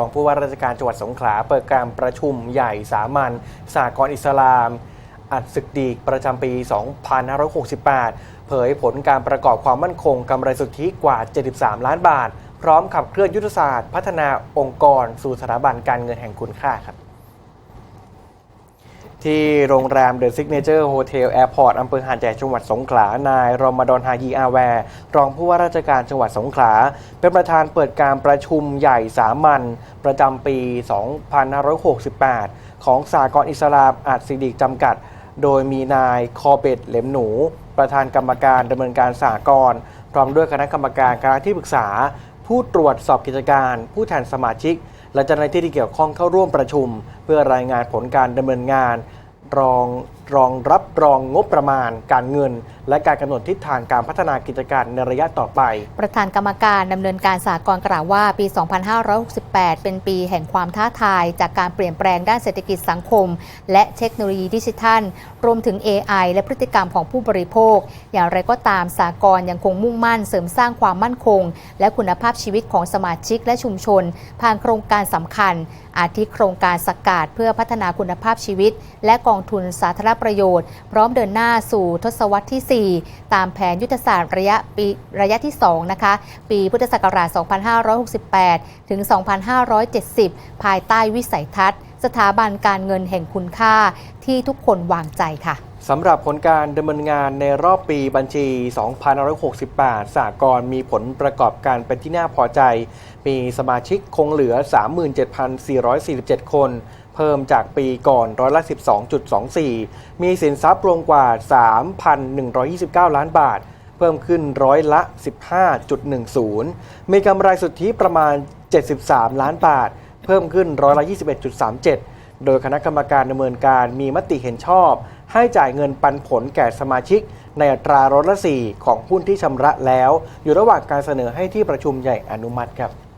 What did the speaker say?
รองผู้ว่าราชการจังหวัดสงขลาเปิดการประชุมใหญ่สามัญสากลอิสลาม อัดศึกดีประจำปี 2568 เผยผลการประกอบความมั่นคงกำไรสุทธิกว่า 73 ล้านบาท พร้อมขับเคลื่อนยุทธศาสตร์ พัฒนาองค์กร สู่สถาบันการเงินแห่งคุณค่าครับ ที่โรงแรมเดอะซิกเนเจอร์โฮเทลแอร์พอร์ตอำเภอหาดใหญ่จังหวัดสงขลานายรอมฎอนฮายีอาแวร์รองผู้ว่าราชการจังหวัดสงขลา เป็นประธานเปิดการประชุมใหญ่สามัญประจำปี 2568 ของสากลอิสลามอาจสิดิกจำกัด โดยมีนายคอเบตเหลมหนู ประธานกรรมการดำเนินการสากลพร้อมด้วยคณะกรรมการคณะที่ปรึกษา ผู้ตรวจสอบกิจการ ผู้แทนสมาชิก และเจ้าหน้าที่ที่เกี่ยวข้องเข้าร่วมประชุม เพื่อรายงานผลการดำเนินงาน รอง รองรับรองงบประมาณ การเงิน และการกำหนดทิศทางการพัฒนากิจการในระยะต่อไป ประธานกรรมการดำเนินการสากลกล่าวว่าปี 2568 เป็นปีแห่งความท้าทาย จากการเปลี่ยนแปลงด้านเศรษฐกิจสังคม และเทคโนโลยีดิจิทัล รวมถึง AI และพฤติกรรมของผู้บริโภค อย่างไรก็ตามสากลยังคงมุ่งมั่นเสริมสร้างความมั่นคง และคุณภาพชีวิตของสมาชิกและชุมชน ผ่านโครงการสำคัญ อาทิโครงการสกาดเพื่อพัฒนาคุณภาพชีวิต และกองทุนสาธารณประโยชน์ พร้อมเดินหน้าสู่ทศวรรษที่ 4 ตามแผนยุทธศาสตร์ระยะปีระยะที่ 2 นะคะ ปีพุทธศักราช 2568 ถึง 2570 ภายใต้วิสัยทัศน์ สถาบันการเงินแห่งคุณค่าที่ทุกคนวางใจค่ะสำหรับผลการดำเนินงานในรอบปีบัญชี 2568สากลมีผลประกอบการเป็นที่น่าพอใจ มีสมาชิกคงเหลือ 37,447 คน เพิ่มจากปีก่อนร้อยละ12.24 มีสินทรัพย์รวมกว่า 3,129 ล้านบาท เพิ่มขึ้นร้อยละ 15.10 มีกำไรสุทธิประมาณ 73 ล้านบาท เพิ่มขึ้นร้อยละ 21.37 โดยคณะกรรมการดำเนินการมีมติเห็นชอบ ให้จ่ายเงินปันผลแก่สมาชิก ในอัตราร้อยละ 4 ของหุ้นที่ชำระแล้ว อยู่ระหว่างการเสนอให้ที่ประชุมใหญ่อนุมัติครับ